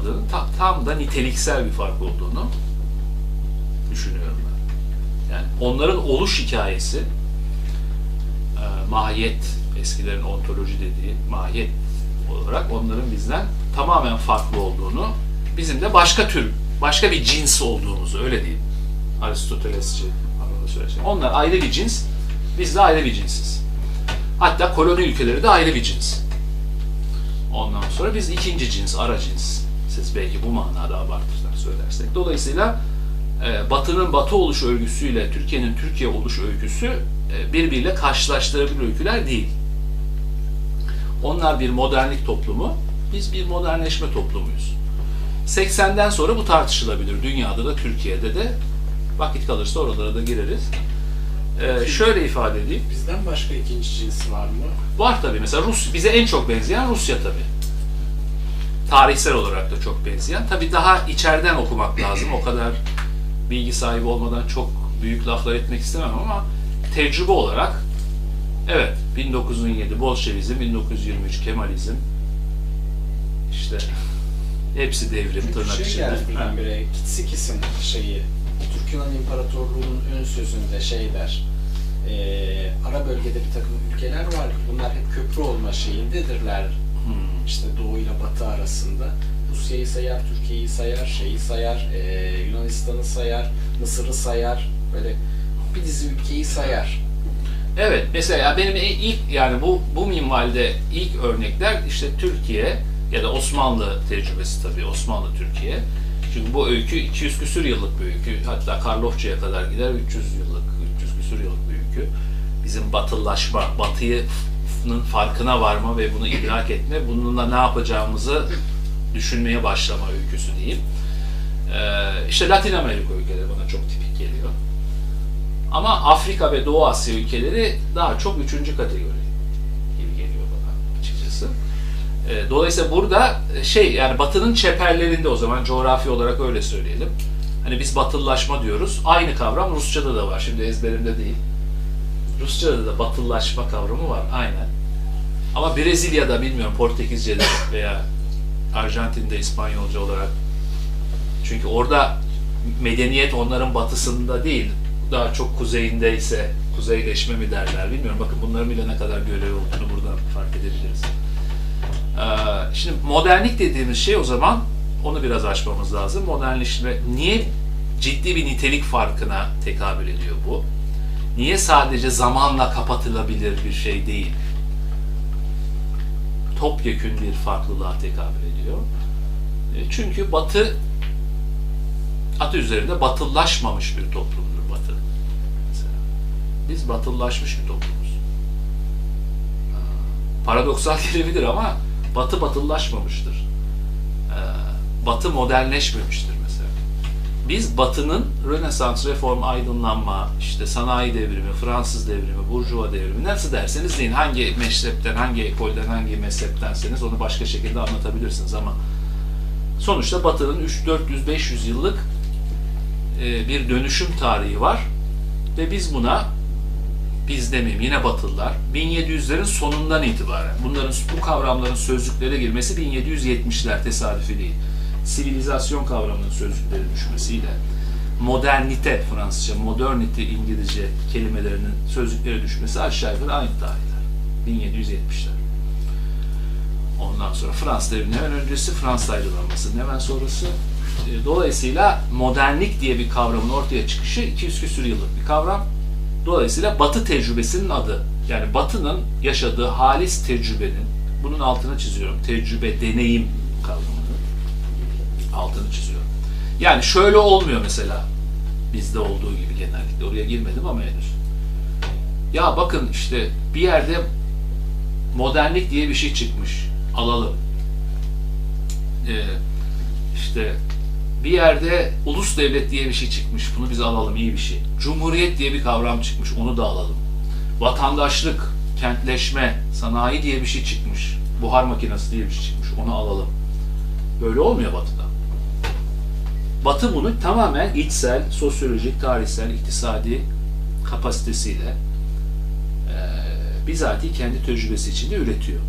olmadığını, ta- tam da niteliksel bir fark olduğunu düşünüyorum ben. Yani onların oluş hikayesi, e, mahiyet, eskilerin ontoloji dediği mahiyet olarak onların bizden tamamen farklı olduğunu, bizim de başka tür, başka bir cins olduğumuzu, öyle diyeyim. Aristotelesçi. Onlar ayrı bir cins, biz de ayrı bir cinsiz. Hatta koloni ülkeleri de ayrı bir cins. Ondan sonra biz ikinci cins, ara cins. Siz belki bu manada abartırlar söylersek. Dolayısıyla e, Batı'nın Batı oluş öyküsüyle Türkiye'nin Türkiye oluş öyküsü e, birbiriyle karşılaştırabilir öyküler değil. Onlar bir modernlik toplumu, biz bir modernleşme toplumuyuz. 80'den sonra bu tartışılabilir. Dünyada da Türkiye'de de vakit kalırsa oralara da gireriz. E, şöyle ifade edeyim. Bizden başka ikinci cins var mı? Var tabii. Mesela Rus bize en çok benzeyen Rusya tabii. Tarihsel olarak da çok benzeyen. Tabii daha içeriden okumak lazım. O kadar bilgi sahibi olmadan çok büyük laflar etmek istemem ama tecrübe olarak evet 1917 Bolşevizm, 1923 Kemalizm işte hepsi devrim tırnak şey içinde. birdenbire, Kitsikis'in şeyi, Türk Yunan İmparatorluğu'nun ön sözünde şey der, eee, ara bölgede bir takım ülkeler var bunlar hep köprü olma şeyindedirler. Hmm. İşte Doğu ile Batı arasında. Rusya'yı sayar, Türkiye'yi sayar, şeyi sayar, eee, Yunanistan'ı sayar, Mısır'ı sayar. Böyle bir dizi ülkeyi sayar. Evet, mesela benim ilk yani bu bu minvalde ilk örnekler işte Türkiye ya da Osmanlı tecrübesi tabii Osmanlı Türkiye. Çünkü bu öykü 200 küsür yıllık bir öykü. Hatta Karlofça'ya kadar gider 300 yıllık, 300 küsür yıllık bir öykü. Bizim batılılaşma, batının farkına varma ve bunu idrak etme, bununla ne yapacağımızı düşünmeye başlama öyküsü diyeyim. Ee, işte Latin Amerika ülkeleri bana çok tipik geliyor. Ama Afrika ve Doğu Asya ülkeleri daha çok üçüncü kategori gibi geliyor bana açıkçası. Ee, Dolayısıyla burada şey yani Batı'nın çeperlerinde o zaman coğrafi olarak öyle söyleyelim. Hani biz batılılaşma diyoruz. Aynı kavram Rusça'da da var. Şimdi ezberimde değil. Rusça'da da batılılaşma kavramı var. Aynen. Ama Brezilya'da bilmiyorum Portekizce'de veya Arjantin'de İspanyolca olarak çünkü orada medeniyet onların batısında değil, daha çok kuzeyinde ise kuzeyleşme mi derler bilmiyorum. Bakın bunların bile ne kadar görevi olduğunu buradan fark edebiliriz. Ee, şimdi modernlik dediğimiz şey o zaman onu biraz açmamız lazım. Modernleşme niye ciddi bir nitelik farkına tekabül ediyor bu? Niye sadece zamanla kapatılabilir bir şey değil? Topyekün bir farklılığa tekabül ediyor. E, Çünkü Batı adı üzerinde batıllaşmamış bir toplumdur Batı. Mesela. Biz batıllaşmış bir toplumuz. Ee, Paradoksal gelebilir ama Batı batıllaşmamıştır. Ee, Batı modernleşmemiştir. Biz Batı'nın Rönesans, Reform, Aydınlanma, işte sanayi devrimi, Fransız devrimi, Burjuva devrimi nasıl derseniz deyin hangi mezhepten, hangi ekolden, hangi mezheptenseniz onu başka şekilde anlatabilirsiniz ama sonuçta Batı'nın 3 400 500 yıllık e, bir dönüşüm tarihi var ve biz buna biz demeyeyim yine Batılılar 1700'lerin sonundan itibaren bunların bu kavramların sözlüklere girmesi 1770'ler tesadüfi değil. Sivilizasyon kavramının sözlüklere düşmesiyle modernite Fransızca, modernity İngilizce kelimelerinin sözlüklere düşmesi aşağı yukarı aynı tarihler. 1770'ler. Ondan sonra Fransız devrimi hemen öncesi, Fransız ayrılanması hemen sonrası. E, Dolayısıyla modernlik diye bir kavramın ortaya çıkışı 200 küsur yıllık bir kavram. Dolayısıyla Batı tecrübesinin adı. Yani Batı'nın yaşadığı halis tecrübenin, bunun altını çiziyorum, tecrübe, deneyim kavramının altını çiziyorum. Yani şöyle olmuyor mesela, bizde olduğu gibi genellikle, oraya girmedim ama henüz. Ya bakın işte bir yerde modernlik diye bir şey çıkmış, alalım. Ee, işte bir yerde ulus devlet diye bir şey çıkmış. Bunu biz alalım iyi bir şey. Cumhuriyet diye bir kavram çıkmış. Onu da alalım. Vatandaşlık, kentleşme, sanayi diye bir şey çıkmış. Buhar makinesi diye bir şey çıkmış. Onu alalım. Böyle olmuyor Batı'da. Batı bunu tamamen içsel, sosyolojik, tarihsel, iktisadi kapasitesiyle eee bizatihi kendi tecrübesi içinde üretiyor.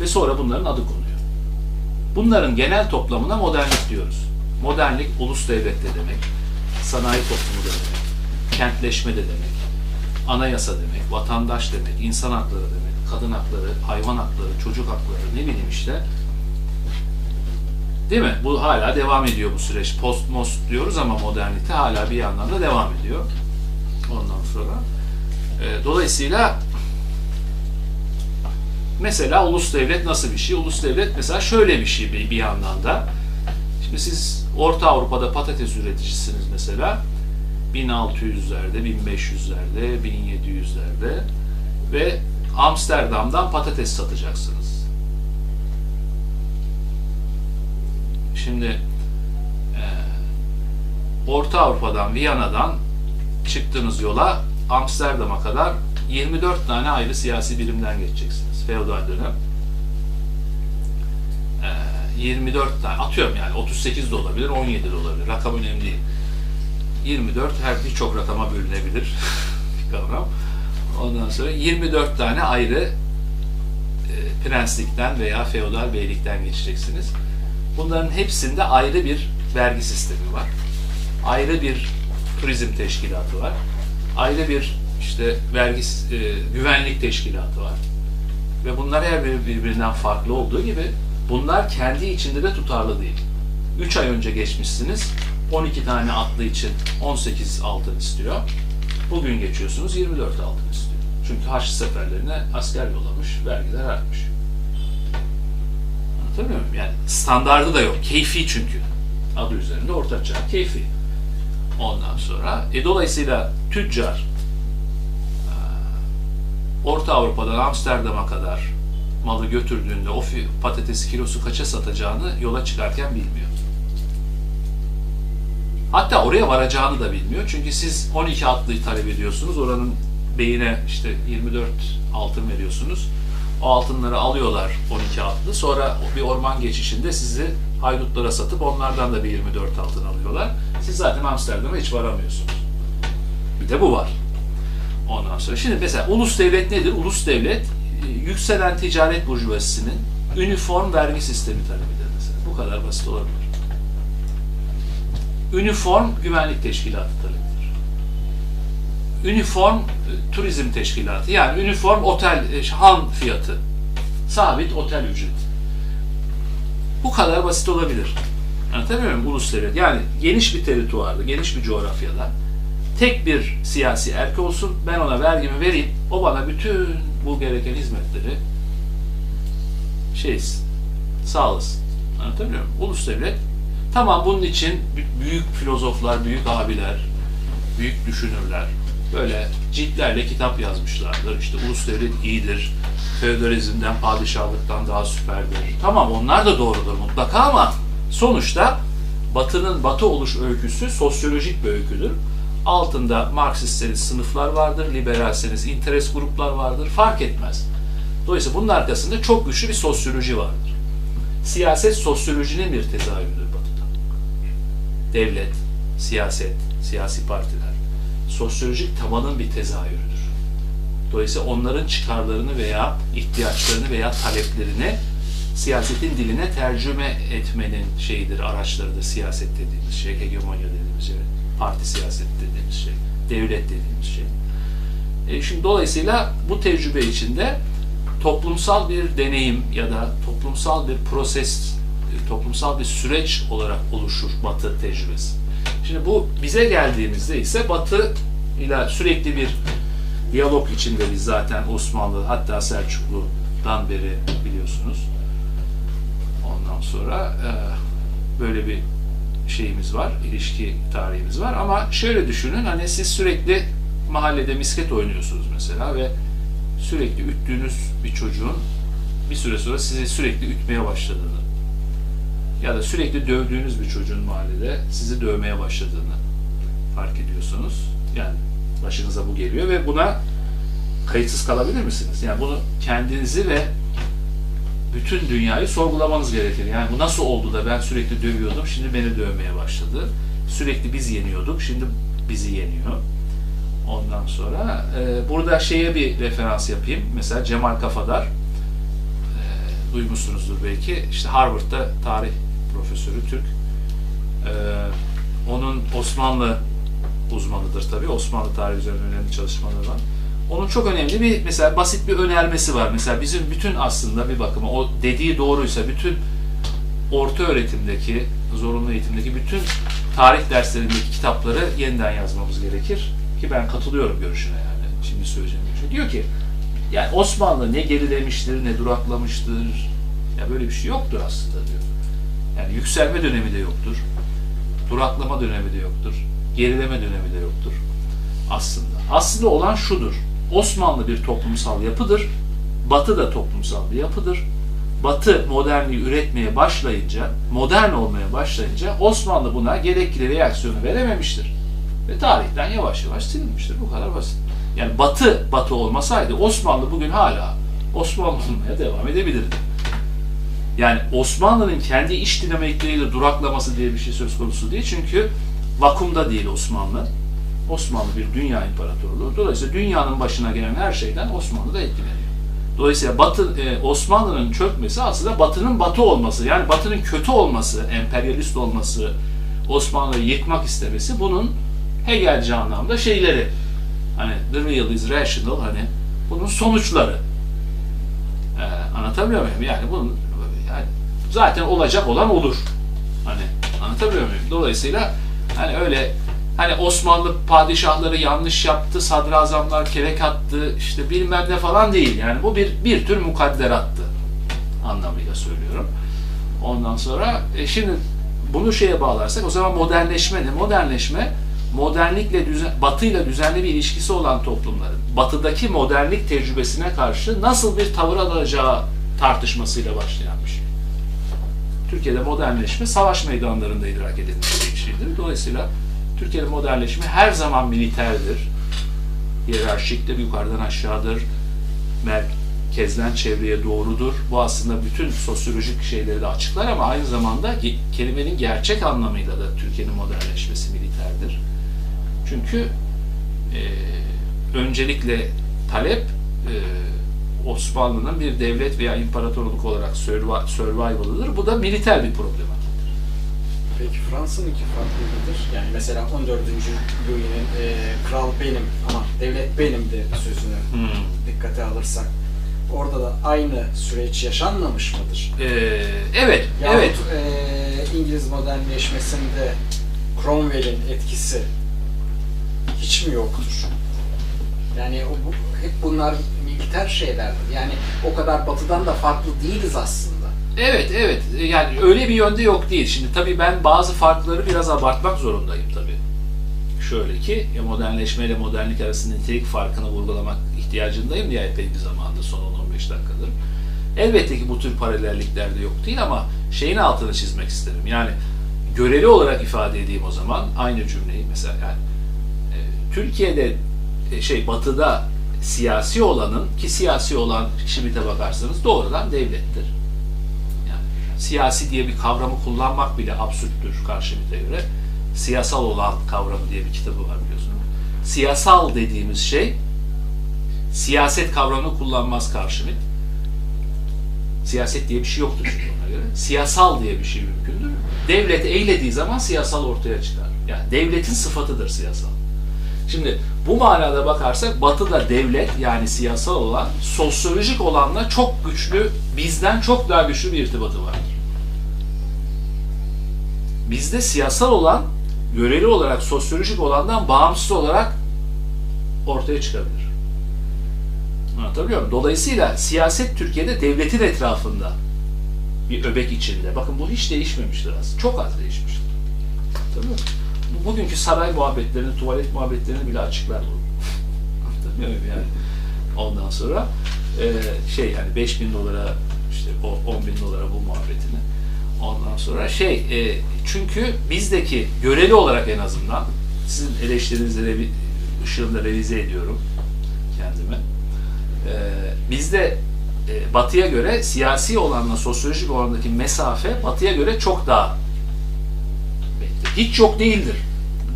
Ve sonra bunların adı konuyor. Bunların genel toplamına modernlik diyoruz. Modernlik ulus devlet de demek, sanayi toplumu da demek, kentleşme de demek, anayasa demek, vatandaş demek, insan hakları demek, kadın hakları, hayvan hakları, çocuk hakları ne bileyim işte. Değil mi? Bu hala devam ediyor bu süreç. Post most diyoruz ama modernite hala bir yandan da devam ediyor. Ondan sonra. e, dolayısıyla mesela ulus devlet nasıl bir şey? Ulus devlet mesela şöyle bir şey bir, bir yandan da. Şimdi siz Orta Avrupa'da patates üreticisiniz mesela. 1600'lerde, 1500'lerde, 1700'lerde ve Amsterdam'dan patates satacaksınız. Şimdi e, Orta Avrupa'dan, Viyana'dan çıktığınız yola Amsterdam'a kadar 24 tane ayrı siyasi birimden geçeceksiniz. Feodal dönem. E, 24 tane, atıyorum yani 38 de olabilir, 17 de olabilir. Rakam önemli değil. 24 her birçok rakama bölünebilir kavram. Ondan sonra 24 tane ayrı e, prenslikten veya feodal beylikten geçeceksiniz. Bunların hepsinde ayrı bir vergi sistemi var. Ayrı bir turizm teşkilatı var. Ayrı bir işte vergi e, güvenlik teşkilatı var. Ve bunlar her biri birbirinden farklı olduğu gibi bunlar kendi içinde de tutarlı değil. 3 ay önce geçmişsiniz. 12 tane atlı için 18 altın istiyor. Bugün geçiyorsunuz 24 altın istiyor. Çünkü Haçlı seferlerine asker yollamış, vergiler artmış. Anlatabiliyor? Yani standardı da yok. Keyfi çünkü. Adı üzerinde ortaçağ keyfi. Ondan sonra e, dolayısıyla tüccar e, Orta Avrupa'dan Amsterdam'a kadar malı götürdüğünde o fi- patates kilosu kaça satacağını yola çıkarken bilmiyor. Hatta oraya varacağını da bilmiyor. Çünkü siz 12 atlıyı talep ediyorsunuz. Oranın beyine işte 24 altın veriyorsunuz. O altınları alıyorlar 12 atlı. Sonra bir orman geçişinde sizi haydutlara satıp onlardan da bir 24 altın alıyorlar. Siz zaten Amsterdam'a hiç varamıyorsunuz. Bir de bu var. Ondan sonra şimdi mesela ulus devlet nedir? Ulus devlet e, yükselen ticaret burjuvazisinin üniform vergi sistemi talebidir mesela. Bu kadar basit olabilir. Üniform güvenlik teşkilatı talebidir. Üniform e, turizm teşkilatı yani üniform otel e, han fiyatı. Sabit otel ücreti. Bu kadar basit olabilir. Anlatabiliyor muyum? Ulus devlet. Yani geniş bir terituarda, geniş bir coğrafyada tek bir siyasi erk olsun, ben ona vergimi vereyim, o bana bütün bu gereken hizmetleri şey sağlasın. Anlatabiliyor muyum? Ulus devlet. Tamam bunun için bü- büyük filozoflar, büyük abiler, büyük düşünürler böyle ciltlerle kitap yazmışlardır. İşte ulus devlet iyidir, feodalizmden, padişahlıktan daha süperdir. Tamam onlar da doğrudur mutlaka ama sonuçta Batı'nın Batı oluş öyküsü sosyolojik bir öyküdür. Altında Marksistseniz sınıflar vardır, liberalseniz interes gruplar vardır, fark etmez. Dolayısıyla bunun arkasında çok güçlü bir sosyoloji vardır. Siyaset sosyolojinin bir tezahürüdür Batı'da. Devlet, siyaset, siyasi partiler, sosyolojik tabanın bir tezahürüdür. Dolayısıyla onların çıkarlarını veya ihtiyaçlarını veya taleplerini siyasetin diline tercüme etmenin şeyidir, araçlarıdır siyaset dediğimiz şey, hegemonya dediğimiz şey, parti siyaseti dediğimiz şey, devlet dediğimiz şey. E şimdi dolayısıyla bu tecrübe içinde toplumsal bir deneyim ya da toplumsal bir proses, toplumsal bir süreç olarak oluşur Batı tecrübesi. Şimdi bu bize geldiğimizde ise Batı ile sürekli bir diyalog içinde biz zaten Osmanlı hatta Selçuklu'dan beri biliyorsunuz. Ondan sonra e, böyle bir şeyimiz var, ilişki tarihimiz var ama şöyle düşünün hani siz sürekli mahallede misket oynuyorsunuz mesela ve sürekli üttüğünüz bir çocuğun bir süre sonra sizi sürekli ütmeye başladığını ya da sürekli dövdüğünüz bir çocuğun mahallede sizi dövmeye başladığını fark ediyorsunuz. Yani başınıza bu geliyor ve buna kayıtsız kalabilir misiniz? Yani bunu kendinizi ve bütün dünyayı sorgulamanız gerekir. Yani bu nasıl oldu da ben sürekli dövüyordum, şimdi beni dövmeye başladı. Sürekli biz yeniyorduk, şimdi bizi yeniyor. Ondan sonra e, burada şeye bir referans yapayım. Mesela Cemal Kafadar duymuşsunuzdur belki. İşte Harvard'da tarih profesörü Türk. Ee, onun Osmanlı uzmanıdır tabii. Osmanlı tarihi üzerine önemli çalışmaları var. Onun çok önemli bir mesela basit bir önermesi var. Mesela bizim bütün aslında bir bakıma o dediği doğruysa bütün orta öğretimdeki, zorunlu eğitimdeki bütün tarih derslerindeki kitapları yeniden yazmamız gerekir. Ki ben katılıyorum görüşüne yani. Şimdi söyleyeceğim şey. Diyor ki yani Osmanlı ne gerilemiştir, ne duraklamıştır. Ya böyle bir şey yoktur aslında diyor. Yani yükselme dönemi de yoktur. Duraklama dönemi de yoktur. Gerileme dönemi de yoktur. Aslında. Aslında olan şudur. Osmanlı bir toplumsal yapıdır. Batı da toplumsal bir yapıdır. Batı modernliği üretmeye başlayınca, modern olmaya başlayınca Osmanlı buna gerekli reaksiyonu verememiştir. Ve tarihten yavaş yavaş silinmiştir. Bu kadar basit. Yani Batı, Batı olmasaydı Osmanlı bugün hala Osmanlı olmaya devam edebilirdi. Yani Osmanlı'nın kendi iç dinamikleriyle duraklaması diye bir şey söz konusu değil. Çünkü vakumda değil Osmanlı. Osmanlı bir dünya imparatorluğu. Dolayısıyla dünyanın başına gelen her şeyden Osmanlı da etkileniyor. Dolayısıyla Batı, e, Osmanlı'nın çökmesi aslında Batı'nın Batı olması, yani Batı'nın kötü olması, emperyalist olması, Osmanlı'yı yıkmak istemesi bunun Hegelci anlamda şeyleri. Hani the real is rational hani bunun sonuçları. Ee, anlatabiliyor muyum? Yani bunun yani zaten olacak olan olur. Hani anlatabiliyor muyum? Dolayısıyla hani öyle hani Osmanlı padişahları yanlış yaptı, sadrazamlar kelek attı, işte bilmem ne falan değil. Yani bu bir bir tür mukadderattı anlamıyla söylüyorum. Ondan sonra e, şimdi bunu şeye bağlarsak o zaman modernleşme ne? Modernleşme modernlikle düzen, batıyla düzenli bir ilişkisi olan toplumların batıdaki modernlik tecrübesine karşı nasıl bir tavır alacağı tartışmasıyla başlayan bir şey. Türkiye'de modernleşme savaş meydanlarında idrak edilmiş bir şeydir. Dolayısıyla Türkiye'de modernleşme her zaman militerdir. Hiyerarşiktir, yukarıdan aşağıdır. Merkezden çevreye doğrudur. Bu aslında bütün sosyolojik şeyleri de açıklar ama aynı zamanda kelimenin gerçek anlamıyla da Türkiye'nin modernleşmesi militerdir. Çünkü e, öncelikle talep e, Osmanlı'nın bir devlet veya imparatorluk olarak survi- survival'ıdır. Bu da militer bir problematiktir. Peki Fransa'nınki farklı mıdır? Yani mesela 14. Louis'nin e, kral benim ama devlet benim de sözünü Hmm. dikkate alırsak orada da aynı süreç yaşanmamış mıdır? E, evet, Yahut evet. e, İngiliz modernleşmesinde Cromwell'in etkisi hiç mi yoktur? Yani bu, hep bunlar militer şeylerdir. Yani o kadar batıdan da farklı değiliz aslında. Evet, evet. Yani öyle bir yönde yok değil. Şimdi tabii ben bazı farkları biraz abartmak zorundayım tabii. Şöyle ki modernleşme ile modernlik arasında nitelik farkını vurgulamak ihtiyacındayım ya epey bir zamanda son 10-15 dakikadır. Elbette ki bu tür paralellikler de yok değil ama şeyin altını çizmek isterim. Yani göreli olarak ifade edeyim o zaman aynı cümleyi mesela yani Türkiye'de e, şey batıda siyasi olanın ki siyasi olan Schmitt'e bakarsanız doğrudan devlettir. Yani siyasi diye bir kavramı kullanmak bile absürttür Karşımit'e göre. Siyasal olan kavramı diye bir kitabı var biliyorsunuz. Siyasal dediğimiz şey siyaset kavramını kullanmaz Karşımit. Siyaset diye bir şey yoktur çünkü ona göre. Siyasal diye bir şey mümkündür. Devlet eylediği zaman siyasal ortaya çıkar. Yani devletin sıfatıdır siyasal. Şimdi bu manada bakarsak Batı'da devlet yani siyasal olan sosyolojik olanla çok güçlü, bizden çok daha güçlü bir irtibatı vardır. Bizde siyasal olan göreli olarak sosyolojik olandan bağımsız olarak ortaya çıkabilir. Anlatabiliyor muyum? Dolayısıyla siyaset Türkiye'de devletin etrafında bir öbek içinde. Bakın bu hiç değişmemiştir aslında. Çok az değişmiştir. Tabii mi? Bu- Bugünkü saray muhabbetlerini, tuvalet muhabbetlerini bile açıklar bu. Anlatabiliyor yani? Ondan sonra e, şey yani 5000 dolara işte o 10 bin dolara bu muhabbetini. Ondan sonra şey e, çünkü bizdeki göreli olarak en azından sizin eleştirinizi revi, ışığında revize ediyorum kendimi. E, bizde e, batıya göre siyasi olanla sosyolojik olandaki mesafe batıya göre çok daha hiç yok değildir.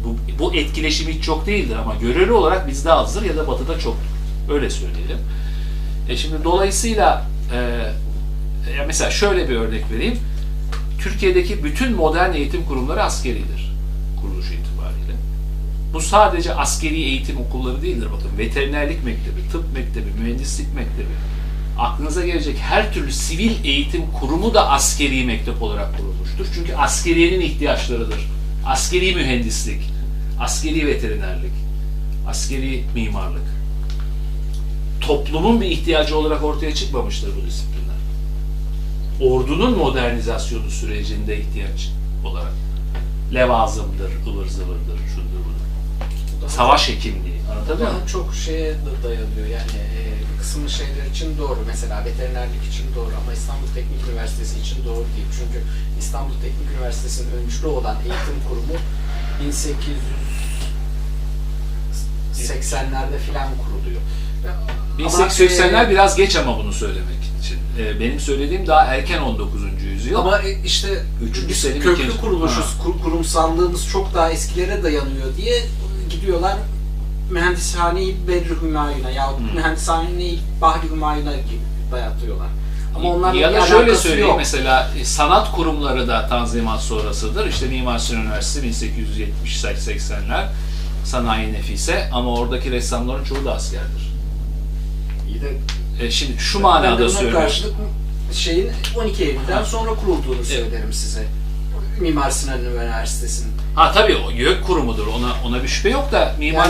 Bu, bu etkileşim hiç çok değildir ama göreli olarak bizde azdır ya da batıda çoktur. Öyle söyleyelim. E şimdi dolayısıyla e, mesela şöyle bir örnek vereyim. Türkiye'deki bütün modern eğitim kurumları askeridir kuruluş itibariyle. Bu sadece askeri eğitim okulları değildir bakın. Veterinerlik mektebi, tıp mektebi, mühendislik mektebi. Aklınıza gelecek her türlü sivil eğitim kurumu da askeri mektep olarak kurulmuştur. Çünkü askeriyenin ihtiyaçlarıdır. Askeri mühendislik, askeri veterinerlik, askeri mimarlık. Toplumun bir ihtiyacı olarak ortaya çıkmamıştır bu disiplinler. Ordunun modernizasyonu sürecinde ihtiyaç olarak. Levazımdır, ıvır zıvırdır, şudur budur. Savaş hekimliği. Anlatabiliyor muyum? Çok şeye da dayanıyor yani kısmı şeyler için doğru mesela veterinerlik için doğru ama İstanbul Teknik Üniversitesi için doğru değil çünkü İstanbul Teknik Üniversitesi'nin öncülü olan eğitim kurumu 1880'lerde filan kuruluyor. Ama, 1880'ler e, biraz geç ama bunu söylemek için. Ee, benim söylediğim daha erken 19. yüzyıl. Ama e, işte Üçüncü Selim köklü ikinci- kuruluşuz, Ha. kur- kurumsallığımız çok daha eskilere dayanıyor diye gidiyorlar mühendishane-i Bedri Hümayun'a yahut Hı. mühendishane-i Bahri Hümayun'a gibi dayatıyorlar. Ama onlarla ya bir da şöyle söyleyeyim yok. mesela e, sanat kurumları da Tanzimat sonrasıdır. İşte Mimar Sinan Üniversitesi 1870-80'ler sanayi nefise ama oradaki ressamların çoğu da askerdir. İyi de E, şimdi şu manada söylüyorum. karşılık şeyin 12 Eylül'den Ha. sonra kurulduğunu söylerim size. Mimar Sinan Üniversitesi'nin. Ha tabii o YÖK kurumudur. Ona ona bir şüphe yok da Mimar